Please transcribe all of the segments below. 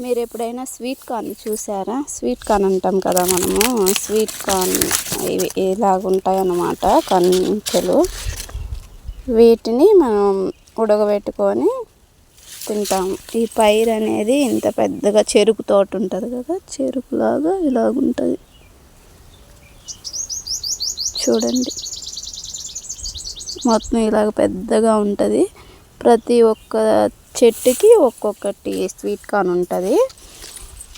మీరు ఎప్పుడైనా sweet corn చూసారా? స్వీట్ కార్న్ అంటాం కదా మనము. స్వీట్ కార్న్ ఇవి ఇలాగుంటాయి అన్నమాట కంచెలు. వీటిని మనం ఉడకబెట్టుకొని తింటాము. ఈ పైరు అనేది ఇంత పెద్దగా చెరుకు తోట ఉంటుంది కదా చెరుకులాగా ఇలాగుంటుంది. చూడండి. మొత్తం ఇలాగ పెద్దగా ఉంటుంది. ప్రతి ఒక్క చెట్టుకి ఒక్కొక్కటి స్వీట్ కార్న్ ఉంటుంది.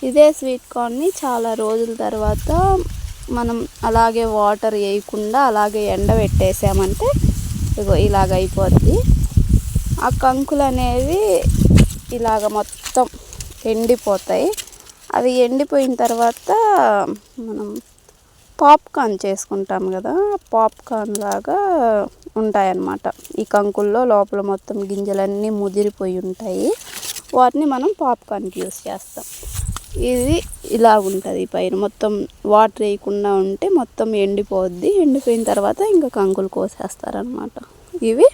ఇదే స్వీట్ కార్న్ని చాలా రోజుల తర్వాత మనం అలాగే వాటర్ వేయకుండా అలాగే ఎండబెట్టేసామంటే ఇగో ఇలాగ అయిపోద్ది. ఆ కంకులు అనేవి ఇలాగ మొత్తం ఎండిపోతాయి. అవి ఎండిపోయిన తర్వాత మనం పాప్కార్న్ చేసుకుంటాం కదా పాప్కార్న్ లాగా ఉంటాయన్నమాట. ఈ కంకుల్లో లోపల మొత్తం గింజలన్నీ ముదిరిపోయి ఉంటాయి. వాటిని మనం పాప్కార్న్కి యూస్ చేస్తాం. ఇది ఇలా ఉంటుంది పైన. మొత్తం వాటర్ వేయకుండా ఉంటే మొత్తం ఎండిపోద్ది. ఎండిపోయిన తర్వాత ఇంకా కంకులు కోసేస్తారనమాట ఇవి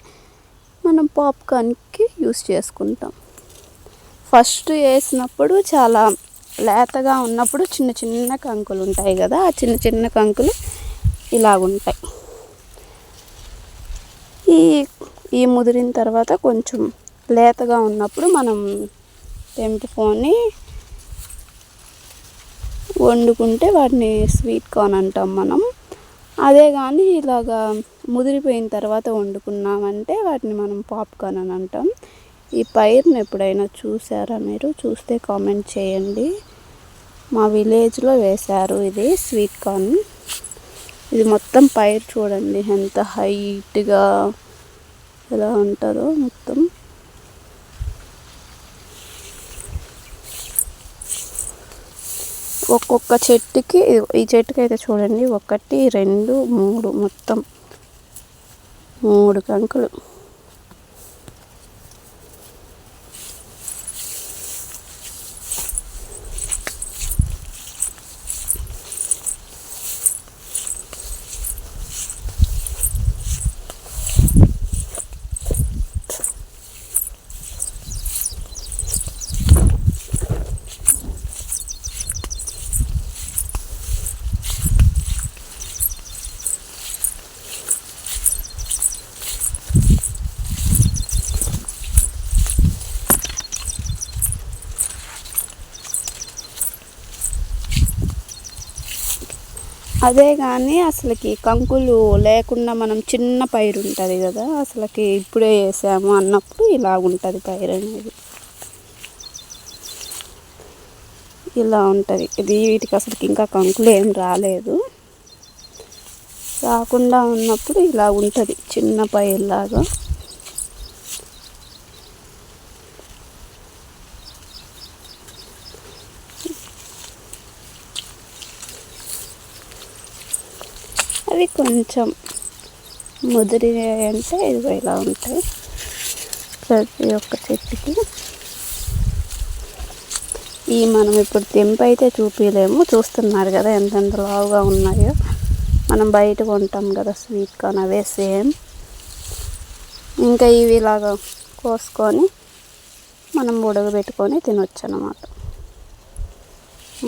మనం పాప్కార్న్కి యూస్ చేసుకుంటాం. ఫస్ట్ వేసినప్పుడు చాలా లేతగా ఉన్నప్పుడు చిన్న చిన్న కంకులు ఉంటాయి కదా ఆ చిన్న చిన్న కంకులు ఇలాగుంటాయి. ఈ ఈ ముదిరిన తర్వాత కొంచెం లేతగా ఉన్నప్పుడు మనం తెంపుకొని వండుకుంటే వాటిని స్వీట్ కార్న్ అంటాం మనం. అదే కానీ ఇలాగా ముదిరిపోయిన తర్వాత వండుకున్నామంటే వాటిని మనం పాప్కార్న్ అని అంటాం. ఈ పైరుని ఎప్పుడైనా చూసారా మీరు? చూస్తే కామెంట్ చేయండి. మా విలేజ్లో వేశారు ఇది స్వీట్ కార్న్. ఇది మొత్తం పైరు చూడండి. ఎంత హైట్గా ఎలా ఉంటుందో మొత్తం. ఒక్కొక్క చెట్టుకి ఈ చెట్టుకి అయితే చూడండి. ఒకటి రెండు మూడు మొత్తం మూడు కంకులు. అదే కానీ అసలుకి కంకులు లేకుండా మనం చిన్న పైరు ఉంటుంది కదా అసలుకి ఇప్పుడే వేసాము అన్నప్పుడు ఇలా ఉంటుంది పైరు అనేది. ఇలా ఉంటుంది. ఇది వీటికి అసలుకి ఇంకా కంకులు ఏం రాలేదు. రాకుండా ఉన్నప్పుడు ఇలా ఉంటుంది చిన్న పైరులాగా. అవి కొంచెం ముదిరి అంటే ఇదిగో ఇలా ఉంటాయి. ప్రతి ఒక్క చెట్టుకి. ఈ మనం ఇప్పుడు తెంపు అయితే చూపించలేము చూస్తున్నారు కదా ఎంతెంత లావుగా ఉన్నాయో. మనం బయట కొంటాం కదా స్వీట్ కార్న్ అవే సేమ్. ఇంకా ఇవి ఇలాగా కోసుకొని మనం ఉడకబెట్టుకొని తినొచ్చు అన్నమాట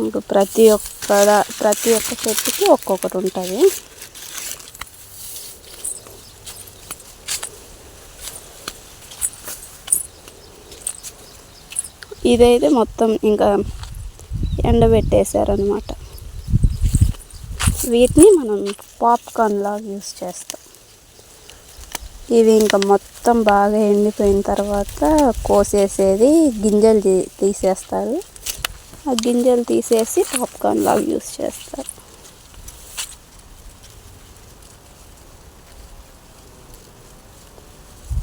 ఇంకా ప్రతి ఒక్క ప్రతి ఒక్క చెట్టుకి ఒక్కొక్కటి ఉంటుంది. ఇదైతే మొత్తం ఇంకా ఎండబెట్టేశారనమాట వీటిని మనం పాప్కార్న్ లాగా యూస్ చేస్తాం. ఇవి ఇంకా మొత్తం బాగా ఎండిపోయిన తర్వాత కోసేసేది గింజలు తీసేస్తారు. ఆ గింజలు తీసేసి పాప్కార్న్ లాగా యూస్ చేస్తారు.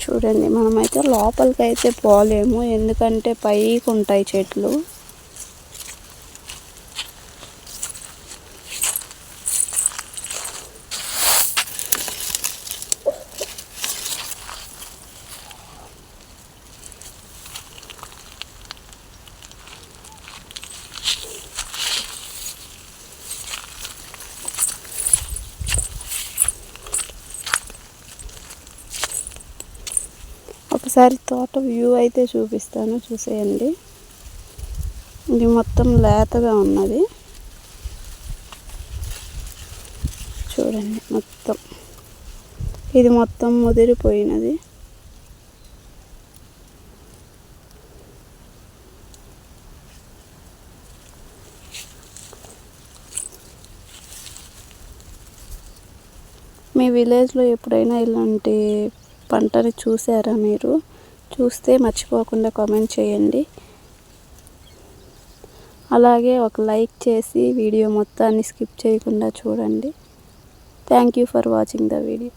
చూడండి మనమైతే లోపలికి అయితే పోలేము. ఎందుకంటే పైకి ఉంటాయి చెట్లు. ఒకసారి తోట వ్యూ అయితే చూపిస్తాను చూసేయండి. ఇది మొత్తం లేతగా ఉన్నది. చూడండి మొత్తం. ఇది మొత్తం ముదిరిపోయినది. మీ విలేజ్లో ఎప్పుడైనా ఇలాంటి పంటని చూసారా మీరు? చూస్తే మర్చిపోకుండా కామెంట్ చేయండి. అలాగే ఒక లైక్ చేసి వీడియో మొత్తాన్ని స్కిప్ చేయకుండా చూడండి. Thank you for watching the video.